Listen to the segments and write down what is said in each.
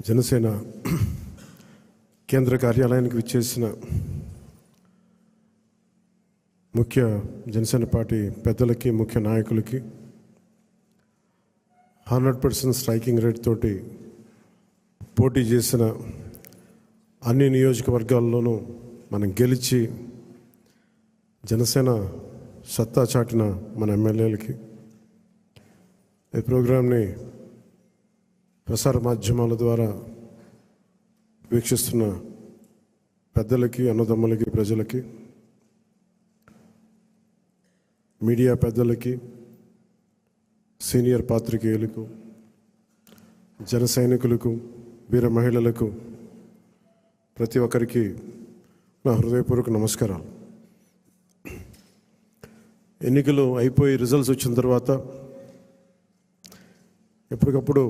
జనసేన కేంద్ర కార్యాలయానికి విచ్చేసిన ముఖ్య జనసేన పార్టీ పెద్దలకి ముఖ్య నాయకులకి హండ్రెడ్ పర్సెంట్ స్ట్రైకింగ్ రేట్ తోటి పోటీ చేసిన అన్ని నియోజకవర్గాల్లోనూ మనం గెలిచి జనసేన సత్తా చాటిన మన ఎమ్మెల్యేలకి. ఈ ప్రోగ్రాంని ప్రసార మాధ్యమాల ద్వారా వీక్షిస్తున్న పెద్దలకి అన్నదమ్ములకి ప్రజలకి మీడియా పెద్దలకి సీనియర్ పాత్రికేయులకు జన సైనికులకు వీర మహిళలకు ప్రతి ఒక్కరికి నా హృదయపూర్వక నమస్కారాలు. ఎన్నికలు అయిపోయి రిజల్ట్స్ వచ్చిన తర్వాత ఎప్పటికప్పుడు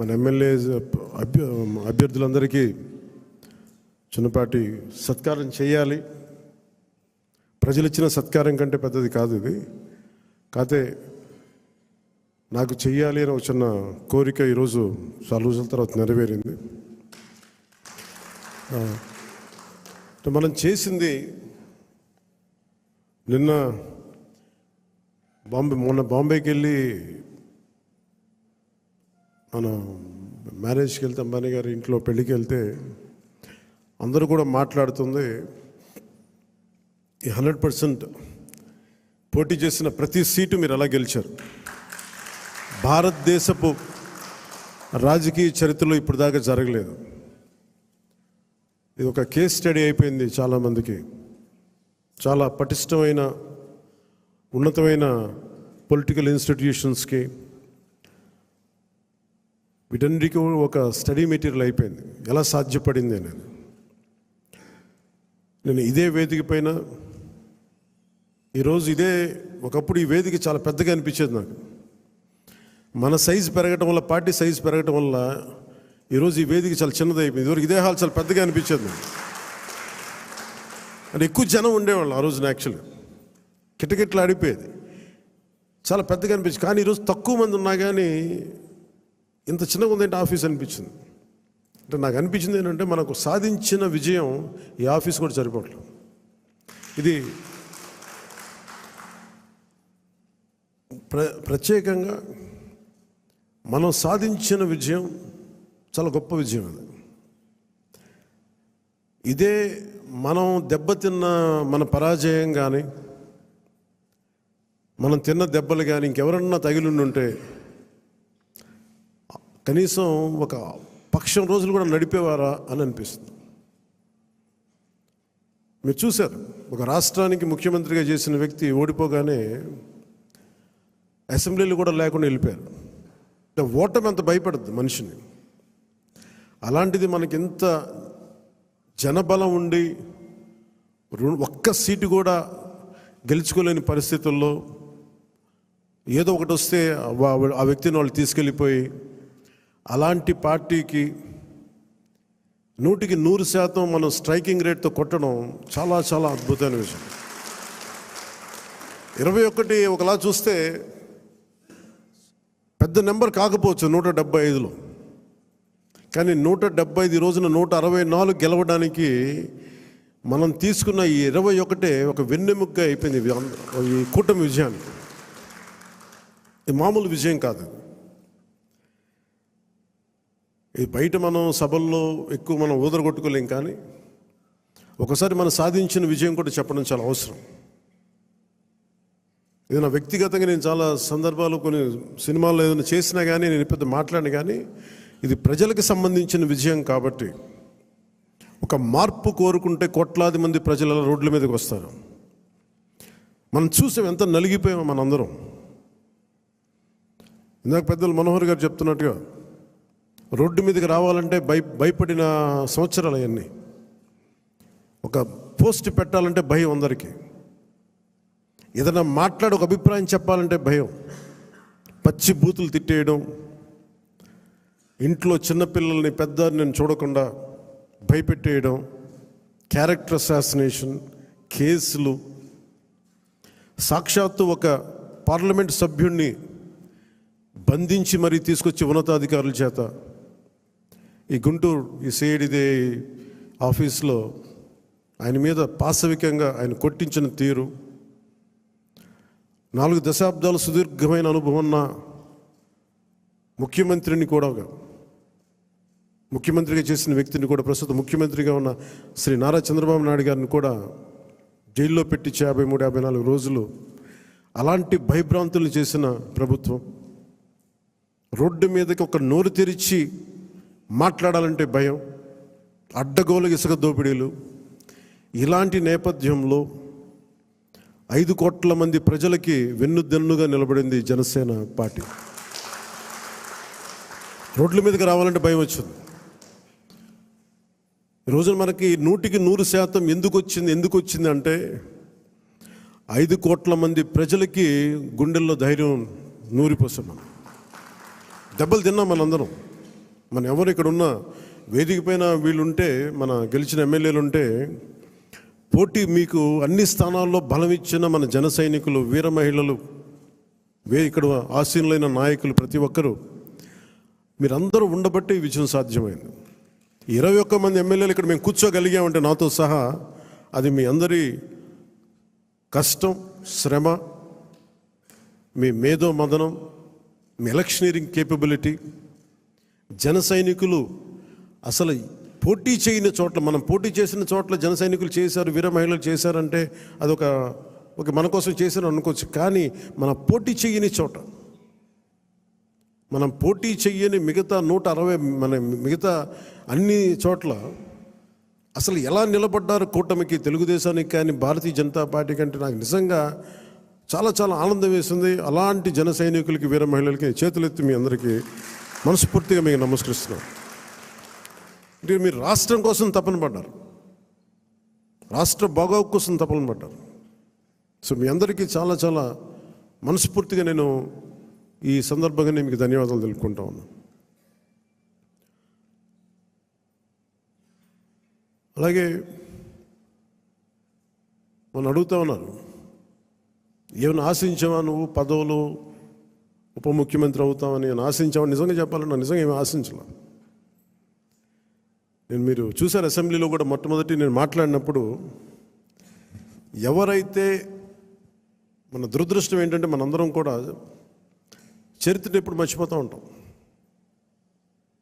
మన ఎమ్మెల్యే అభ్య అభ్యర్థులందరికీ చిన్నపాటి సత్కారం చేయాలి. ప్రజలు ఇచ్చిన సత్కారం కంటే పెద్దది కాదు ఇది. కాకపోతే నాకు చెయ్యాలి అని ఒక చిన్న కోరిక ఈరోజు చాలా రోజుల తర్వాత నెరవేరింది. మనం చేసింది నిన్న బాంబే మొన్న బాంబేకి వెళ్ళి మన మ్యారేజ్కి వెళ్తే అంబానీ గారి ఇంట్లో పెళ్ళికి వెళ్తే అందరూ కూడా మాట్లాడుతుంది ఈ హండ్రెడ్ పర్సెంట్ పోటీ చేసిన ప్రతి సీటు మీరు ఎలా గెలిచారు. భారతదేశపు రాజకీయ చరిత్రలో ఇప్పుడు దాకా జరగలేదు. ఇది ఒక కేస్ స్టడీ అయిపోయింది చాలామందికి. చాలా పటిష్టమైన ఉన్నతమైన పొలిటికల్ ఇన్స్టిట్యూషన్స్కి వీటన్నిటికీ ఒక స్టడీ మెటీరియల్ అయిపోయింది. ఎలా సాధ్యపడింది అనేది. నేను ఇదే వేదిక పైన ఈరోజు ఇదే ఒకప్పుడు ఈ వేదిక చాలా పెద్దగా అనిపించేది నాకు. మన సైజు పెరగటం వల్ల పార్టీ సైజు పెరగటం వల్ల ఈరోజు ఈ వేదిక చాలా చిన్నది అయిపోయింది. ఇదివరకు ఇదే హాల్ చాలా పెద్దగా అనిపించేది నాకు. అంటే ఎక్కువ జనం ఉండేవాళ్ళు ఆ రోజున యాక్చువల్గా కిటకిట్లు ఆడిపోయేది చాలా పెద్దగా అనిపించింది. కానీ ఈరోజు తక్కువ మంది ఉన్నా కానీ ఇంత చిన్నగా ఉందంటే ఆఫీస్ అనిపించింది. అంటే నాకు అనిపించింది ఏంటంటే మనకు సాధించిన విజయం ఈ ఆఫీస్ కూడా సరిపోవట్లేదు. ఇది ప్ర ప్రత్యేకంగా మనం సాధించిన విజయం చాలా గొప్ప విజయం అది ఇదే మనం దెబ్బతిన్న మన పరాజయం కానీ మనం తిన్న దెబ్బలు కానీ ఇంకెవరన్నా తగిలిండి ఉంటే కనీసం ఒక పక్షం రోజులు కూడా నడిపేవారా అని అనిపిస్తుంది. మీరు చూశారు ఒక రాష్ట్రానికి ముఖ్యమంత్రిగా చేసిన వ్యక్తి ఓడిపోగానే అసెంబ్లీలు కూడా లేకుండా వెళ్ళిపోయారు. అంటే ఓటమి అంత భయపడుద్ది మనిషిని. అలాంటిది మనకి ఎంత జనబలం ఉండి ఒక్క సీటు కూడా గెలుచుకోలేని పరిస్థితుల్లో ఏదో ఒకటి వస్తే ఆ వ్యక్తిని వాళ్ళు తీసుకెళ్ళిపోయి అలాంటి పార్టీకి నూటికి నూరు శాతం మనం స్ట్రైకింగ్ రేట్తో కొట్టడం చాలా చాలా అద్భుతమైన విషయం. ఇరవై ఒకటి ఒకలా చూస్తే పెద్ద నెంబర్ కాకపోవచ్చు నూట డెబ్బై ఐదులో. కానీ నూట డెబ్బై ఐదు రోజున నూట అరవై నాలుగు గెలవడానికి మనం తీసుకున్న ఈ ఇరవై ఒకటే ఒక వెన్నెముగ్గా అయిపోయింది ఈ కూటమి విజయానికి. ఇది మామూలు విజయం కాదు. ఇది బయట మనం సభల్లో ఎక్కువ మనం ఊదరగొట్టుకోలేం కానీ ఒకసారి మనం సాధించిన విజయం కూడా చెప్పడం చాలా అవసరం. ఏదైనా వ్యక్తిగతంగా నేను చాలా సందర్భాలు కొన్ని సినిమాల్లో ఏదైనా చేసినా కానీ నేను పెద్ద మాట్లాడిన కానీ ఇది ప్రజలకు సంబంధించిన విజయం కాబట్టి ఒక మార్పు కోరుకుంటే కోట్లాది మంది ప్రజల రోడ్ల మీదకి వస్తారు. మనం చూసాం ఎంత నలిగిపోయామో మనందరం. ఇందాక పెద్దలు మనోహర్ గారు చెప్తున్నట్టుగా రోడ్డు మీదకి రావాలంటే భయ భయపడిన సంవత్సరాలు అవన్నీ. ఒక పోస్ట్ పెట్టాలంటే భయం అందరికీ. ఏదైనా మాట్లాడి ఒక అభిప్రాయం చెప్పాలంటే భయం. పచ్చి బూతులు తిట్టేయడం ఇంట్లో చిన్నపిల్లల్ని పెద్ద నేను చూడకుండా భయపెట్టేయడం క్యారెక్టర్ అసాసినేషన్ కేసులు సాక్షాత్తు ఒక పార్లమెంట్ సభ్యుణ్ణి బంధించి మరీ తీసుకొచ్చి ఉన్నతాధికారుల చేత ఈ గుంటూరు ఈ సేడిదే ఆఫీస్లో ఆయన మీద పాశవికంగా ఆయన కొట్టించిన తీరు నాలుగు దశాబ్దాల సుదీర్ఘమైన అనుభవం ఉన్న ముఖ్యమంత్రిని కూడా ముఖ్యమంత్రిగా చేసిన వ్యక్తిని కూడా ప్రస్తుతం ముఖ్యమంత్రిగా ఉన్న శ్రీ నారా చంద్రబాబు నాయుడు గారిని కూడా జైల్లో పెట్టించి యాభై మూడు యాభై నాలుగు రోజులు అలాంటి భయభ్రాంతులు చేసిన ప్రభుత్వం. రోడ్డు మీదకి ఒక నోరు తెరిచి మాట్లాడాలంటే భయం అడ్డగోలు ఇసుక దోపిడీలు. ఇలాంటి నేపథ్యంలో ఐదు కోట్ల మంది ప్రజలకి వెన్నుదెన్నుగా నిలబడింది జనసేన పార్టీ. రోడ్ల మీదకి రావాలంటే భయం వచ్చింది. ఈరోజు రోజున మనకి నూటికి నూరు శాతం ఎందుకు వచ్చింది ఎందుకు వచ్చింది అంటే ఐదు కోట్ల మంది ప్రజలకి గుండెల్లో ధైర్యం నూరిపోసాం మనం. దెబ్బలు తిన్నాం మనందరం. మన ఎవరు ఇక్కడ ఉన్న వేదిక పైన వీళ్ళుంటే మన గెలిచిన ఎమ్మెల్యేలు ఉంటే పోటీ మీకు అన్ని స్థానాల్లో బలం ఇచ్చిన మన జన సైనికులు వీర మహిళలు వే ఇక్కడ ఆసీనులైన నాయకులు ప్రతి ఒక్కరూ మీరందరూ ఉండబట్టి ఈ విజయం సాధ్యమైంది. ఇరవై ఒక్క మంది ఎమ్మెల్యేలు ఇక్కడ మేము కూర్చోగలిగామంటే నాతో సహా అది మీ అందరి కష్టం శ్రమ మీ మేధో మదనం మీ ఎలక్షనీరింగ్ కేపబిలిటీ జన సైనికులు అసలు పోటీ చేయని చోట్ల మనం పోటీ చేసిన చోట్ల జన సైనికులు చేశారు వీర మహిళలు చేశారంటే అదొక ఒక మన కోసం చేశారు అనుకోవచ్చు. కానీ మన పోటీ చేయని చోట మనం పోటీ చెయ్యని మిగతా నూట అరవై మన మిగతా అన్ని చోట్ల అసలు ఎలా నిలబడ్డారు కూటమికి తెలుగుదేశానికి కానీ భారతీయ జనతా పార్టీ కంటే నాకు నిజంగా చాలా చాలా ఆనందం వేసింది. అలాంటి జన సైనికులకి వీర మహిళలకి చేతులెత్తి మీ అందరికీ మనస్ఫూర్తిగా మీకు నమస్కరిస్తున్నాం. అంటే మీరు రాష్ట్రం కోసం తపన పడ్డారు. రాష్ట్ర బాగోగు కోసం తపన పడ్డారు. సో మీ అందరికీ చాలా చాలా మనస్ఫూర్తిగా నేను ఈ సందర్భంగా నేను మీకు ధన్యవాదాలు తెలుపుకుంటా ఉన్నాను. అలాగే మనం అడుగుతా ఉన్నారు ఏమైనా ఆశించావా నువ్వు పదవులు ఉప ముఖ్యమంత్రి అవుతామని నేను ఆశించావా నిజంగా చెప్పాలన్నా నిజంగా ఏమి ఆశించలే? నేను మీరు చూశారు అసెంబ్లీలో కూడా మొట్టమొదటి నేను మాట్లాడినప్పుడు ఎవరైతే మన దురదృష్టం ఏంటంటే మనందరం కూడా చరిత్రను ఎప్పుడు మర్చిపోతూ ఉంటాం.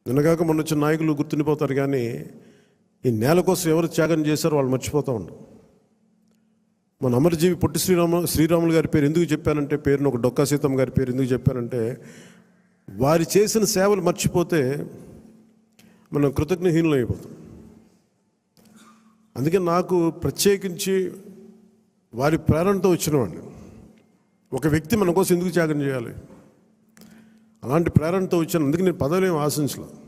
నిన్నగాక మొన్న వచ్చిన నాయకులు గుర్తుండిపోతారు కానీ ఈ నేల కోసం ఎవరు త్యాగం చేశారో వాళ్ళు మర్చిపోతూ ఉంటాం మన అమరజీవి పొట్టి శ్రీరామ శ్రీరాములు గారి పేరు ఎందుకు చెప్పానంటే పేరును ఒక డొక్కా సీతమ్మ గారి పేరు ఎందుకు చెప్పానంటే వారి చేసిన సేవలు మర్చిపోతే మనం కృతజ్ఞహీనులు అయిపోతాం అందుకే నాకు ప్రత్యేకించి వారి ప్రేరణతో వచ్చినవాడిని. ఒక వ్యక్తి మన కోసం ఎందుకు త్యాగం చేయాలి? అలాంటి ప్రేరణతో వచ్చాను అందుకే నేను పదవులు ఏమి ఆశించలేదు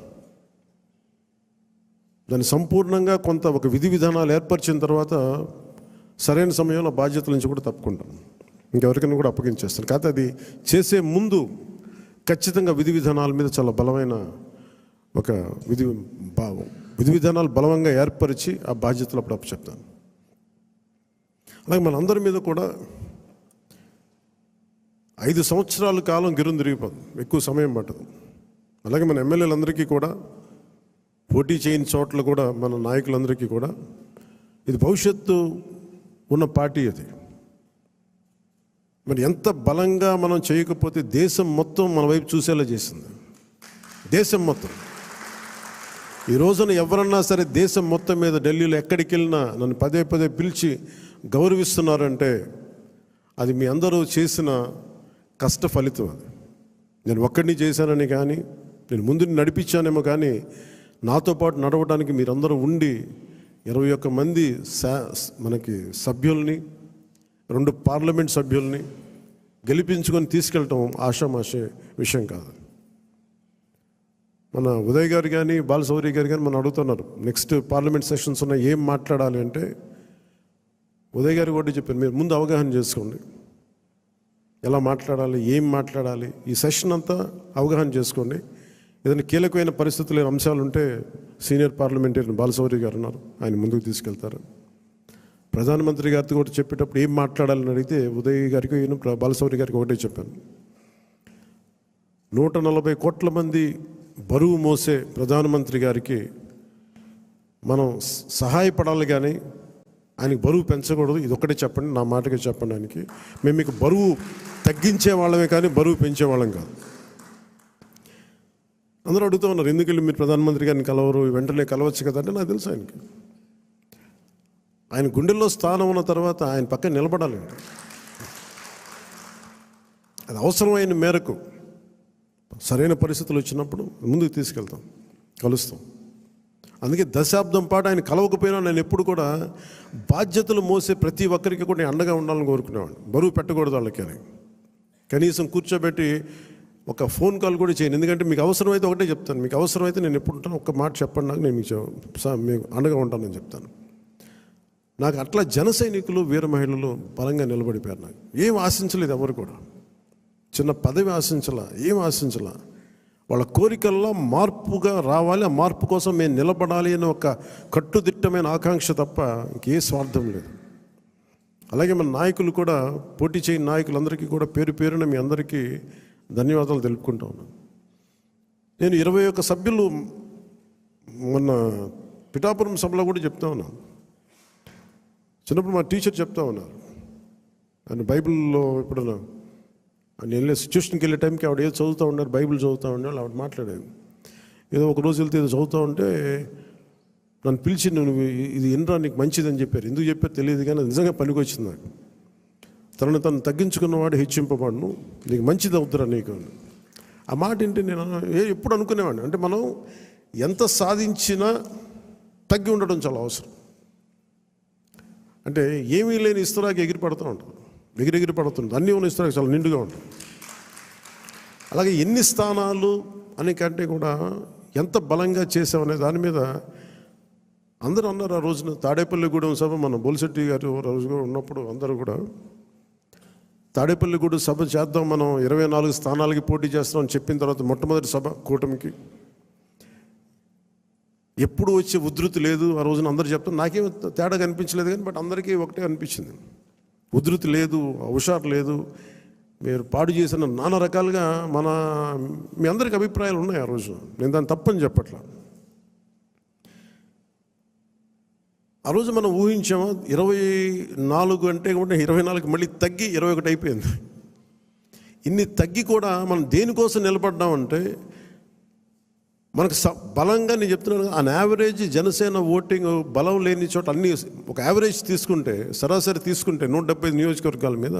దాన్ని సంపూర్ణంగా కొంత ఒక విధి విధానాలు ఏర్పరిచిన తర్వాత సరైన సమయంలో బాధ్యతల నుంచి కూడా తప్పుకుంటాను ఇంకెవరికైనా కూడా అప్పగించేస్తాను. కాకపోతే అది చేసే ముందు ఖచ్చితంగా విధి విధానాల మీద చాలా బలమైన ఒక విధి బా- విధి విధానాలు బలవంగా ఏర్పరిచి ఆ బాధ్యతలు అప్పుడు అప్పచెప్తాను. అలాగే మనందరి మీద కూడా ఐదు సంవత్సరాల కాలం గిరుందిరిగిపోదు ఎక్కువ సమయం పట్టదు. అలాగే మన ఎమ్మెల్యేలందరికీ కూడా పోటీ చేయని చోట్ల కూడా మన నాయకులందరికీ కూడా ఇది భవిష్యత్తు ఉన్న పార్టీ అది. మరి ఎంత బలంగా మనం చేయకపోతే దేశం మొత్తం మన వైపు చూసేలా చేసింది. దేశం మొత్తం. ఈ రోజున ఎవరన్నా సరే దేశం మొత్తం మీద ఢిల్లీలో ఎక్కడికి వెళ్ళినా నన్ను పదే పదే పిలిచి గౌరవిస్తున్నారంటే అది మీ అందరూ చేసిన కష్ట ఫలితం అది. నేను ఒక్కడిని చేశానని కానీ నేను ముందు నడిపించానేమో కానీ నాతో పాటు నడవడానికి మీరందరూ ఉండి ఇరవై ఒక్క మంది సా మనకి సభ్యుల్ని రెండు పార్లమెంట్ సభ్యుల్ని గెలిపించుకొని తీసుకెళ్ళటం ఆషామాషే విషయం కాదు. మన ఉదయ్ గారు కానీ బాలసౌరి గారు కానీ మనం అడుగుతున్నారు నెక్స్ట్ పార్లమెంట్ సెషన్స్ ఉన్న ఏం మాట్లాడాలి? అంటే ఉదయ్ గారు కూడా చెప్పారు మీరు ముందు అవగాహన చేసుకోండి. ఎలా మాట్లాడాలి ఏం మాట్లాడాలి? ఈ సెషన్ అంతా అవగాహన చేసుకోండి. ఏదైనా కీలకమైన పరిస్థితులు అంశాలు ఉంటే సీనియర్ పార్లమెంటేరియన్ బాలసౌరి గారు ఉన్నారు. ఆయన ముందుకు తీసుకెళ్తారు. ప్రధానమంత్రి గారితో కూడా చెప్పేటప్పుడు ఏం మాట్లాడాలని అడిగితే ఉదయ్ గారికి ఈయన బాలసౌరి గారికి ఒకటే చెప్పాను. నూట నలభై కోట్ల మంది బరువు మోసే ప్రధానమంత్రి గారికి మనం సహాయపడాలి కానీ ఆయనకి బరువు పెంచకూడదు. ఇది ఒకటే చెప్పండి. నా మాటకి చెప్పడానికి మేము మీకు బరువు తగ్గించే వాళ్ళమే కానీ బరువు పెంచే వాళ్ళం కాదు. అందరూ అడుగుతూ ఉన్నారు ఎందుకు వెళ్ళి మీరు ప్రధానమంత్రి గారిని కలవరు? వెంటనే కలవచ్చు కదంటే నాకు తెలుసు ఆయనకి. ఆయన గుండెల్లో స్థానం ఉన్న తర్వాత ఆయన పక్కన నిలబడాలండి అది అవసరమైన మేరకు సరైన పరిస్థితులు వచ్చినప్పుడు ముందుకు తీసుకెళ్తాం కలుస్తాం. అందుకే దశాబ్దం పాటు ఆయన కలవకపోయినా నేను ఎప్పుడు కూడా బాధ్యతలు మోసే ప్రతి ఒక్కరికి కూడా నేను అండగా ఉండాలని కోరుకునేవాడిని. బరువు పెట్టకూడదు వాళ్ళకి అని. కనీసం కూర్చోబెట్టి ఒక ఫోన్ కాల్ కూడా చేయను. ఎందుకంటే మీకు అవసరమైతే ఒకటే చెప్తాను. మీకు అవసరమైతే నేను ఎప్పుడు ఉంటాను ఒక మాట చెప్పండి నాకు నేను మీకు చెప్- మీకు అండగా ఉంటానని చెప్తాను. నాకు అట్లా జన సైనికులు వీర మహిళలు బలంగా నిలబడిపోయారు నాకు. ఏం ఆశించలేదు ఎవరు కూడా. చిన్న పదవి ఆశించలా ఏం ఆశించలా. వాళ్ళ కోరికల్లో మార్పుగా రావాలి ఆ మార్పు కోసం మేము నిలబడాలి అనే ఒక కట్టుదిట్టమైన ఆకాంక్ష తప్ప ఇంకే స్వార్థం లేదు. అలాగే మన నాయకులు కూడా పోటీ చేయని నాయకులందరికీ కూడా పేరు పేరున మీ అందరికీ ధన్యవాదాలు తెలుపుకుంటా ఉన్నాను. నేను ఇరవై ఒక్క సభ్యులు మొన్న పిఠాపురం సభలో కూడా చెప్తా ఉన్నాను. చిన్నప్పుడు మా టీచర్ చెప్తా ఉన్నారు. ఆయన బైబిల్లో ఇప్పుడు ఆయన వెళ్ళే సిచ్యువేషన్కి వెళ్ళే టైంకి ఆవిడ ఏదో చదువుతూ ఉన్నారు బైబిల్ చదువుతూ ఉన్నారు ఆవిడ మాట్లాడేది. ఏదో ఒక రోజు వెళ్తే ఏదో చదువుతూ ఉంటే నన్ను పిలిచి నువ్వు ఇది ఇన్రా నీకు మంచిదని చెప్పారు. ఎందుకు చెప్పారు తెలియదు కానీ నిజంగా నిజంగా పనికొచ్చింది నాకు. తనను తను తగ్గించుకున్నవాడు హెచ్చింపబడును. నీకు మంచిది అవుతురా నీకు. అని. ఆ మాట ఏంటి నేను ఏ ఎప్పుడు అనుకునేవాడిని. అంటే మనం ఎంత సాధించినా తగ్గి ఉండడం చాలా అవసరం. అంటే ఏమీ లేని ఇస్తరాకి ఎగిరి పడుతూ ఉంటుంది ఎగిరెగిరి పడుతుంది అన్నీ ఉన్న ఇస్తరాకి చాలా నిండుగా ఉంటుంది అలాగే ఎన్ని స్థానాలు అనే కంటే కూడా ఎంత బలంగా చేసామనే దాని మీద అందరూ అన్నారు ఆ రోజున. తాడేపల్లిగూడెం సభ మన బొలిశెట్టి గారు రోజు కూడా ఉన్నప్పుడు అందరూ కూడా తాడేపల్లిగూడెం సభ చేద్దాం. మనం ఇరవై నాలుగు స్థానాలకి పోటీ చేస్తాం అని చెప్పిన తర్వాత మొట్టమొదటి సభ కూటమికి. ఎప్పుడు వచ్చే ఉధృతి లేదు. ఆ రోజున అందరూ చెప్తాం నాకేం తేడా కనిపించలేదు కానీ బట్ అందరికీ ఒకటే అనిపించింది. ఉధృతి లేదు హుషారు లేదు. మీరు పాడు చేసిన నానా రకాలుగా మన మీ అందరికి అభిప్రాయాలు ఉన్నాయి ఆ రోజు. నేను దాన్ని తప్పని చెప్పట్లా. ఆ రోజు మనం ఊహించాము ఇరవై నాలుగు అంటే కూడా ఇరవై నాలుగు మళ్ళీ తగ్గి ఇరవై ఒకటి అయిపోయింది. ఇన్ని తగ్గి కూడా మనం దేనికోసం నిలబడ్డామంటే మనకు స బలంగా నేను చెప్తున్నాను అన్ యావరేజ్ జనసేన ఓటింగ్ బలం లేని చోట అన్ని ఒక యావరేజ్ తీసుకుంటే సరాసరి తీసుకుంటే నూట డెబ్బై నియోజకవర్గాల మీద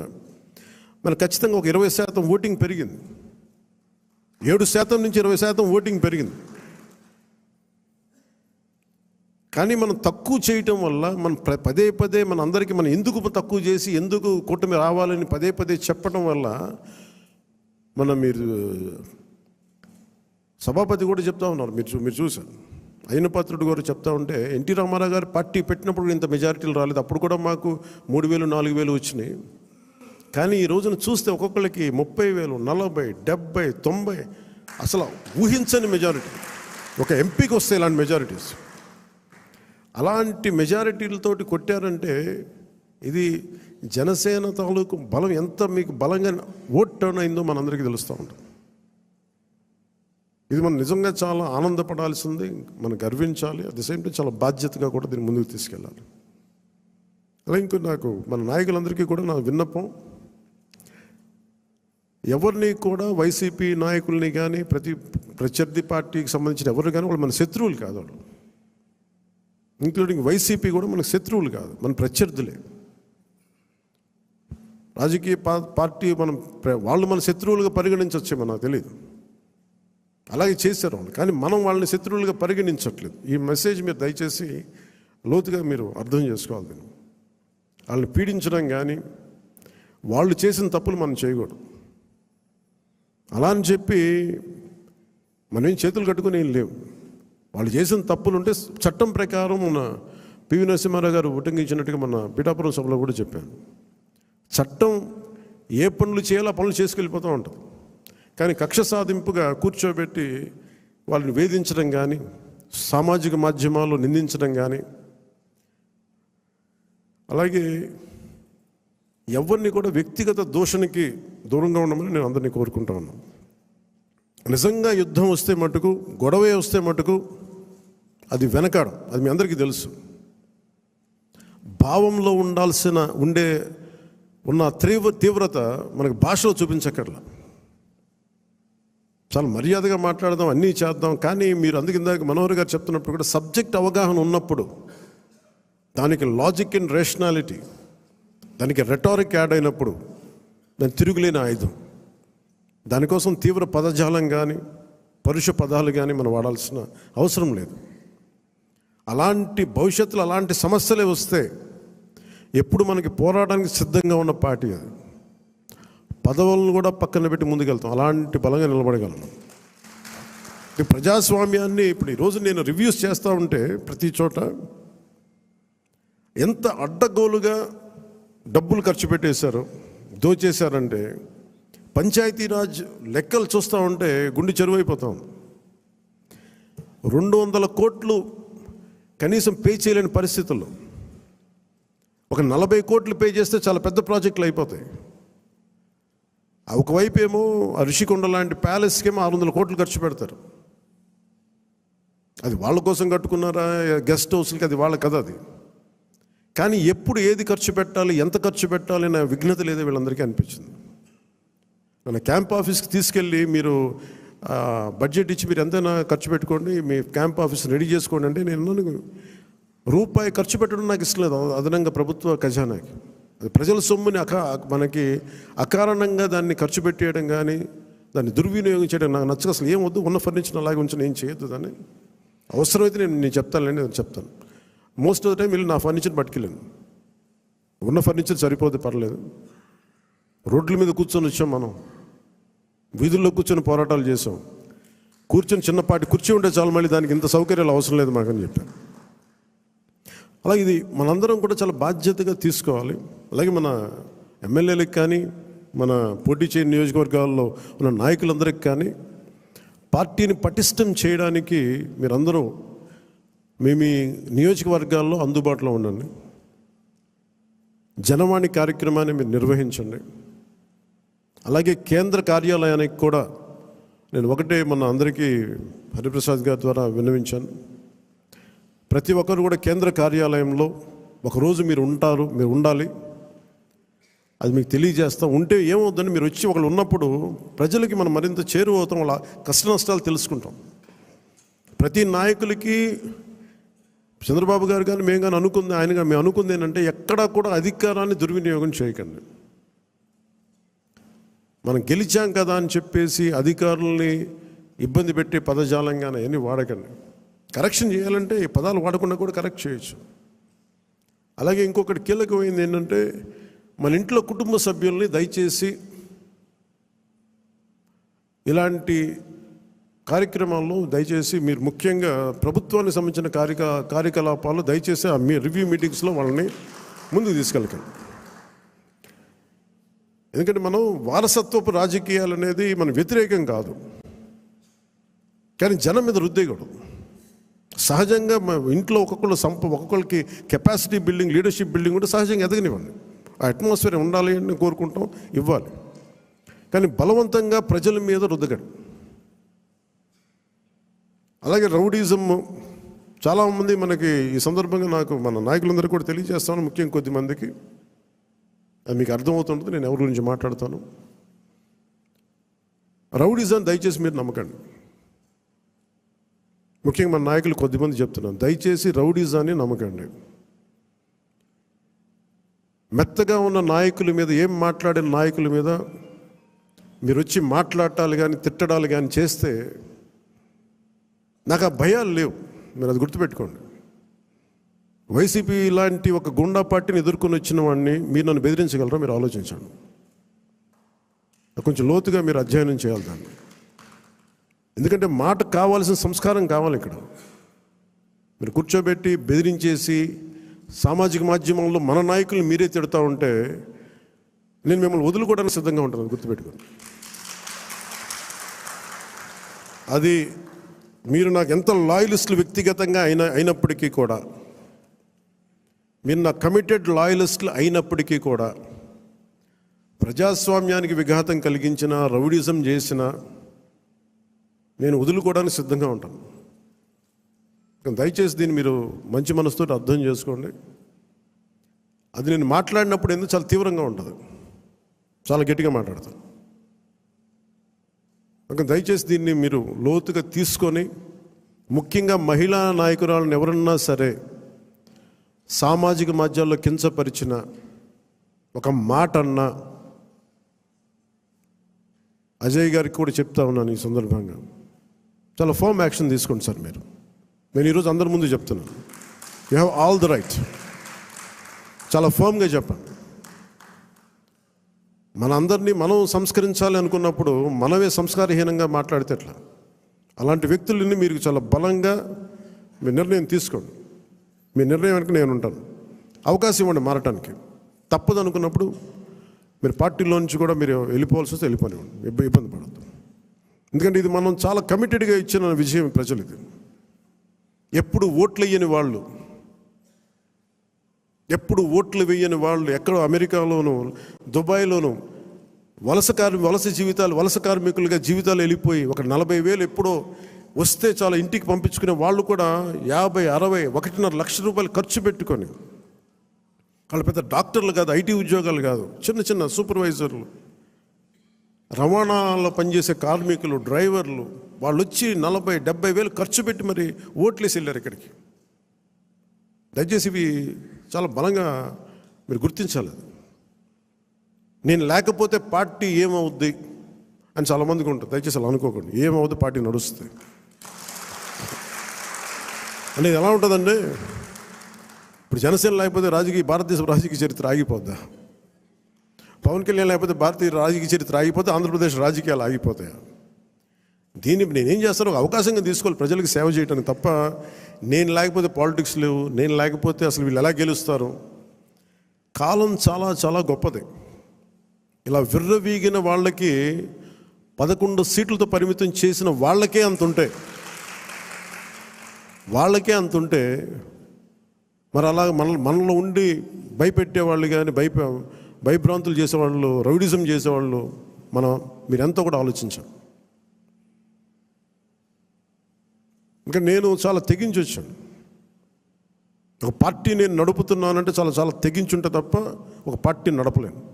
మనకు ఖచ్చితంగా ఒక ఇరవై శాతం ఓటింగ్ పెరిగింది. ఏడు శాతం నుంచి ఇరవై శాతం ఓటింగ్ పెరిగింది. కానీ మనం తక్కువ చేయటం వల్ల మనం పదే పదే మన అందరికీ మనం ఎందుకు తక్కువ చేసి ఎందుకు కూటమి రావాలని పదే పదే చెప్పడం వల్ల మనం మీరు సభాపతి కూడా చెప్తా ఉన్నారు. మీరు చూ- మీరు చూశారు. అయినపాత్రుడు గారు చెప్తా ఉంటే ఎన్టీ రామారావు గారు పార్టీ పెట్టినప్పుడు ఇంత మెజారిటీలు రాలేదు. అప్పుడు కూడా మాకు మూడు వేలు నాలుగు వేలు వచ్చినాయి. కానీ ఈ రోజున చూస్తే ఒక్కొక్కరికి ముప్పై వేలు నలభై డెబ్బై తొంభై అసలు ఊహించని మెజారిటీ. ఒక ఎంపీకి వస్తే ఇలాంటి మెజారిటీస్. అలాంటి మెజారిటీలతోటి కొట్టారంటే ఇది జనసేన తాలూకు బలం ఎంత మీకు బలంగా ఓట్ టర్న్ అయిందో మనందరికీ తెలుస్తూ ఉంటుంది. ఇది మనం నిజంగా చాలా ఆనందపడాల్సింది మనం గర్వించాలి అట్ ద సేమ్ టైం చాలా బాధ్యతగా కూడా దీన్ని ముందుకు తీసుకెళ్ళాలి. అలా ఇంకో నాకు మన నాయకులందరికీ కూడా నా విన్నపం ఎవరిని కూడా వైసీపీ నాయకుల్ని కానీ ప్రతి ప్రత్యర్థి పార్టీకి సంబంధించిన ఎవరు కానీ వాళ్ళు మన శత్రువులు కాదు వాళ్ళు. ఇంక్లూడింగ్ వైసీపీ కూడా మనకు శత్రువులు కాదు మన ప్రత్యర్థులే. రాజకీయ పార్టీ మనం ప్ర- వాళ్ళు మన శత్రువులుగా పరిగణించవచ్చేమో నాకు తెలియదు అలాగే చేశారు వాళ్ళు కానీ మనం వాళ్ళని శత్రువులుగా పరిగణించట్లేదు. ఈ మెసేజ్ మీరు దయచేసి లోతుగా మీరు అర్థం చేసుకోవాలి దీన్ని. వాళ్ళని పీడించడం కానీ వాళ్ళు చేసిన తప్పులు మనం చేయకూడదు. అలా అని చెప్పి మనం ఏం చేతులు కట్టుకుని ఏం లేవు. వాళ్ళు చేసిన తప్పులు ఉంటే చట్టం ప్రకారం మన పివి నరసింహారావు గారు ఉటంకించినట్టుగా మన పిఠాపురం సభలో కూడా చెప్పాను. చట్టం ఏ పనులు చేయాలో పనులు చేసుకెళ్ళిపోతూ ఉంటుంది. కానీ కక్ష సాధింపుగా కూర్చోబెట్టి వాళ్ళని వేధించడం కానీ సామాజిక మాధ్యమాల్లో నిందించడం కానీ అలాగే ఎవరిని కూడా వ్యక్తిగత దూషణకి దూరంగా ఉండమని నేను అందరినీ కోరుకుంటా ఉన్నాను. నిజంగా యుద్ధం వస్తే మటుకు గొడవే వస్తే మటుకు అది వెనకాడం అది మీ అందరికీ తెలుసు. భావంలో ఉండాల్సిన ఉండే ఉన్న తీవ్ర తీవ్రత మనకు భాషలో చూపించక్కర్లా. చాలా మర్యాదగా మాట్లాడదాం అన్నీ చేద్దాం కానీ మీరు అందుకు ఇందాక మనోహర్ గారు చెప్తున్నప్పుడు కూడా సబ్జెక్ట్ అవగాహన ఉన్నప్పుడు దానికి లాజిక్ అండ్ రేషనాలిటీ దానికి రెటారిక్ యాడ్ అయినప్పుడు దాని తిరుగులేని ఆయుధం. దానికోసం తీవ్ర పదజాలం కానీ పరుష పదాలు కానీ మనం వాడాల్సిన అవసరం లేదు. అలాంటి భవిష్యత్తులో అలాంటి సమస్యలే వస్తే ఎప్పుడు మనకి పోరాటానికి సిద్ధంగా ఉన్న పార్టీ అది. పదవులను కూడా పక్కన పెట్టి ముందుకెళ్తాం. అలాంటి బలంగా నిలబడగలం ఈ ప్రజాస్వామ్యాన్ని ఇప్పుడు ఈరోజు నేను రివ్యూస్ చేస్తూ ఉంటే ప్రతి చోట ఎంత అడ్డగోలుగా డబ్బులు ఖర్చు పెట్టేశారు దోచేశారంటే పంచాయతీరాజ్ లెక్కలు చూస్తూ ఉంటే గుండె చెరువైపోతాం. రెండు వందల కోట్లు కనీసం పే చేయలేని పరిస్థితుల్లో ఒక నలభై కోట్లు పే చేస్తే చాలా పెద్ద ప్రాజెక్టులు అయిపోతాయి. ఒకవైపు ఏమో ఋషికొండ లాంటి ప్యాలెస్కి ఏమో ఆరు వందల కోట్లు ఖర్చు పెడతారు. అది వాళ్ళ కోసం కట్టుకున్నారా? గెస్ట్ హౌస్లకి అది వాళ్ళ కథ అది. కానీ ఎప్పుడు ఏది ఖర్చు పెట్టాలి ఎంత ఖర్చు పెట్టాలి అనే విఘ్నత లేదో వీళ్ళందరికీ అనిపించింది. నన్ను క్యాంప్ ఆఫీస్కి తీసుకెళ్ళి మీరు బడ్జెట్ ఇచ్చి మీరు ఎంతైనా ఖర్చు పెట్టుకోండి మీ క్యాంప్ ఆఫీస్ రెడీ చేసుకోండి అంటే నేను రూపాయి ఖర్చు పెట్టడం నాకు ఇష్టం లేదు. అదనంగా ప్రభుత్వ ఖజానాకి. అది ప్రజల సొమ్ముని అకా మనకి అకారణంగా దాన్ని ఖర్చు పెట్టేయడం కానీ దాన్ని దుర్వినియోగం చేయడం నాకు నచ్చక అసలు ఏం వద్దు ఉన్న ఫర్నిచర్ అలాగే ఉంచిన ఏం చేయొద్దు దాన్ని. అవసరమైతే నేను నేను చెప్తానులేండి నేను చెప్తాను. మోస్ట్ ఆఫ్ ద టైం వీళ్ళు నా ఫర్నిచర్ పట్టుకెళ్ళాను ఉన్న ఫర్నిచర్ సరిపోతే పర్లేదు. రోడ్ల మీద కూర్చొని వచ్చాం మనం. వీధుల్లో కూర్చొని పోరాటాలు చేసాం కూర్చొని చిన్నపాటి కుర్చీ ఉంటే చాలు మళ్ళీ దానికి ఇంత సౌకర్యాలు అవసరం లేదు మాకని చెప్పాను అలాగే ఇది మనందరం కూడా చాలా బాధ్యతగా తీసుకోవాలి. అలాగే మన ఎమ్మెల్యేలకు కానీ మన పోటీ చేయని నియోజకవర్గాల్లో ఉన్న నాయకులందరికీ కానీ పార్టీని పటిష్టం చేయడానికి మీరందరూ మీ మీ నియోజకవర్గాల్లో అందుబాటులో ఉండండి. జనవాణి కార్యక్రమాన్ని మీరు నిర్వహించండి. అలాగే కేంద్ర కార్యాలయానికి కూడా నేను ఒకటే మన అందరికీ హరిప్రసాద్ గారి ద్వారా విన్నవించాను. ప్రతి ఒక్కరు కూడా కేంద్ర కార్యాలయంలో ఒకరోజు మీరు ఉంటారు మీరు ఉండాలి. అది మీకు తెలియజేస్తాం ఉంటే ఏమవుతుందని మీరు వచ్చి ఒకళ్ళు ఉన్నప్పుడు ప్రజలకి మనం మరింత చేరువవుతాం వాళ్ళ కష్ట నష్టాలు తెలుసుకుంటాం. ప్రతి నాయకులకి చంద్రబాబు గారు కానీ మేము కానీ అనుకుంది ఆయన కానీ మేము అనుకుంది ఏంటంటే ఎక్కడా కూడా అధికారాన్ని దుర్వినియోగం చేయకండి. మనం గెలిచాం కదా అని చెప్పేసి అధికారుల్ని ఇబ్బంది పెట్టే పదజాలంగానే అన్ని వాడకండి. కరెక్షన్ చేయాలంటే ఈ పదాలు వాడకుండా కూడా కరెక్ట్ చేయొచ్చు. అలాగే ఇంకొకటి కీలకమైంది ఏంటంటే మన ఇంట్లో కుటుంబ సభ్యుల్ని దయచేసి ఇలాంటి కార్యక్రమాల్లో దయచేసి మీరు ముఖ్యంగా ప్రభుత్వానికి సంబంధించిన కార్యక కార్యకలాపాలు దయచేసి ఆ మీ రివ్యూ మీటింగ్స్లో వాళ్ళని ముందుకు తీసుకెళ్ళకండి. ఎందుకంటే మనం వారసత్వపు రాజకీయాలు అనేది మన వ్యతిరేకం కాదు. కానీ జనం మీద రుద్దేయకూడదు సహజంగా ఇంట్లో ఒక్కొక్కరు సంప ఒక్కొక్కరికి కెపాసిటీ బిల్డింగ్ లీడర్షిప్ బిల్డింగ్ కూడా సహజంగా ఎదగనివ్వండి. ఆ అట్మాస్ఫియర్ ఉండాలి అని కోరుకుంటాం ఇవ్వాలి. కానీ బలవంతంగా ప్రజల మీద రుద్దగడు. అలాగే రౌడీజం చాలామంది మనకి ఈ సందర్భంగా నాకు మన నాయకులందరూ కూడా తెలియజేస్తాను ముఖ్యం కొద్ది మందికి మీకు అర్థమవుతుంటుంది నేను ఎవరి గురించి మాట్లాడతాను. రౌడిజం దయచేసి మీరు నమ్మకండి. ముఖ్యంగా మన నాయకులు కొద్దిమంది చెప్తున్నాను దయచేసి రౌడీజాన్ని నమ్మకండి. మెత్తగా ఉన్న నాయకుల మీద ఏం మాట్లాడిన నాయకుల మీద మీరు వచ్చి మాట్లాడాలి కానీ తిట్టడాలు కానీ చేస్తే నాకు ఆ భయాలు లేవు. మీరు అది గుర్తుపెట్టుకోండి. వైసీపీ లాంటి ఒక గుండా పార్టీని ఎదుర్కొని వచ్చిన వాడిని మీరు నన్ను బెదిరించగలరా? మీరు ఆలోచించండి. కొంచెం లోతుగా మీరు అధ్యయనం చేయాలి దాన్ని. ఎందుకంటే మాట కావాల్సిన సంస్కారం కావాలి ఇక్కడ. మీరు కూర్చోబెట్టి బెదిరించేసి సామాజిక మాధ్యమంలో మన నాయకులు మీరే తిడతా ఉంటే నేను మిమ్మల్ని వదులుకోవడానికి సిద్ధంగా ఉంటాను గుర్తుపెట్టుకోండి. అది మీరు నాకు ఎంత లాయలిస్టులు వ్యక్తిగతంగా అయిన అయినప్పటికీ కూడా మీరు నా కమిటెడ్ లాయలిస్టులు అయినప్పటికీ కూడా ప్రజాస్వామ్యానికి విఘాతం కలిగించిన రౌడిజం చేసిన నేను వదులుకోవడానికి సిద్ధంగా ఉంటాను. దయచేసి దీన్ని మీరు మంచి మనసుతో అర్థం చేసుకోండి. అది నేను మాట్లాడినప్పుడు ఎందుకు చాలా తీవ్రంగా ఉంటుంది. చాలా గట్టిగా మాట్లాడతాను. కనుక దయచేసి దీన్ని మీరు లోతుగా తీసుకొని ముఖ్యంగా మహిళా నాయకురాలను ఎవరన్నా సరే సామాజిక మాధ్యాల్లో కించపరిచిన ఒక మాట అన్న అజయ్ గారికి కూడా చెప్తా ఉన్నాను ఈ సందర్భంగా. చాలా ఫర్మ్ యాక్షన్ తీసుకోండి సార్ మీరు. నేను ఈరోజు అందరి ముందు చెప్తున్నాను. You have all the right చాలా ఫర్మ్గా చెప్పండి. మనందరినీ మనం సంస్కరించాలి అనుకున్నప్పుడు మనమే సంస్కారహీనంగా మాట్లాడితే ఎట్లా? అలాంటి వ్యక్తులని మీరు చాలా బలంగా మీ నిర్ణయం తీసుకోండి. మీ నిర్ణయం వెనక నేను ఉంటాను. అవకాశం ఇవ్వండి మారటానికి. తప్పదు అనుకున్నప్పుడు మీరు పార్టీలో నుంచి కూడా మీరు వెళ్ళిపోవాల్సి వస్తే వెళ్ళిపోనివ్వండి ఇబ్బంది పడద్దు ఎందుకంటే ఇది మనం చాలా కమిటెడ్గా ఇచ్చిన విషయం ప్రజలు ఇది. ఎప్పుడు ఓట్లు వేయని వాళ్ళు ఎప్పుడు ఓట్లు వేయని వాళ్ళు ఎక్కడో అమెరికాలోనూ దుబాయ్లోనూ వలస కార్మి వలస జీవితాలు వలస కార్మికులుగా జీవితాలు వెళ్ళిపోయి ఒక నలభై వేలు ఎప్పుడో వస్తే చాలా ఇంటికి పంపించుకునే వాళ్ళు కూడా యాభై అరవై ఒకటిన్నర లక్ష రూపాయలు ఖర్చు పెట్టుకొని వాళ్ళు పెద్ద డాక్టర్లు కాదు ఐటీ ఉద్యోగాలు కాదు చిన్న చిన్న సూపర్వైజర్లు రవాణాలో పనిచేసే కార్మికులు డ్రైవర్లు వాళ్ళు వచ్చి నలభై డెబ్బై వేలు ఖర్చు పెట్టి మరి ఓట్లేసి వెళ్ళారు ఇక్కడికి. దయచేసి ఇవి చాలా బలంగా మీరు గుర్తించాలి. నేను లేకపోతే పార్టీ ఏమవుద్ది అని చాలామందికి ఉంటుంది. దయచేసి అలా అనుకోకండి. ఏమవుద్ది పార్టీ నడుస్తుంది. అనేది ఇది ఎలా ఉంటుందండి ఇప్పుడు జనసేన లేకపోతే రాజకీయ భారతదేశ రాజకీయ చరిత్ర ఆగిపోద్దా? పవన్ కళ్యాణ్ లేకపోతే భారతీయ రాజకీయ చరిత్ర ఆగిపోతే ఆంధ్రప్రదేశ్ రాజకీయాలు ఆగిపోతాయి? దీన్ని నేనేం చేస్తాను ఒక అవకాశంగా తీసుకోవాలి ప్రజలకు సేవ చేయడానికి తప్ప నేను లేకపోతే పాలిటిక్స్ లేవు నేను లేకపోతే అసలు వీళ్ళు ఎలా గెలుస్తారు? కాలం చాలా చాలా గొప్పది. ఇలా విర్రవీగిన వాళ్ళకి పదకొండు సీట్లతో పరిమితం చేసిన వాళ్ళకే అంత ఉంటాయి. వాళ్ళకే అంత ఉంటే మరి అలా మన మనలో ఉండి భయపెట్టే వాళ్ళు కానీ భయప భయభ్రాంతులు చేసేవాళ్ళు రౌడిజం చేసేవాళ్ళు మనం మీరెంతో కూడా ఆలోచించాం. ఇంకా నేను చాలా తెగించి వచ్చాను. ఒక పార్టీ నేను నడుపుతున్నానంటే చాలా చాలా తెగించుంటే తప్ప ఒక పార్టీ నడపలేను.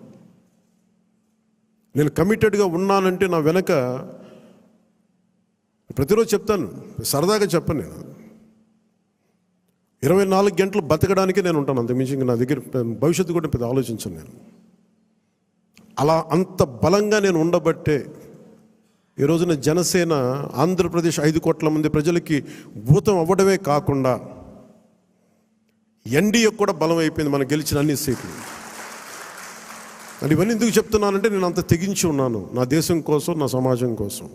నేను కమిటెడ్గా ఉన్నానంటే నా వెనక ప్రతిరోజు చెప్తాను సరదాగా చెప్పను నేను. ఇరవై నాలుగు గంటలు బతకడానికి నేను ఉంటాను అంతకుమించి ఇంకా నా దగ్గర భవిష్యత్తు కూడా పెద్ద ఆలోచించను నేను. అలా అంత బలంగా నేను ఉండబట్టే ఈ రోజున జనసేన ఆంధ్రప్రదేశ్ ఐదు కోట్ల మంది ప్రజలకి భూతం అవ్వడమే కాకుండా ఎన్డీఏ కూడా బలం అయిపోయింది మనం గెలిచిన అన్ని సీట్లు. అంటే ఇవన్నీ ఎందుకు చెప్తున్నానంటే నేను అంత తెగించి ఉన్నాను. నా దేశం కోసం నా సమాజం కోసం.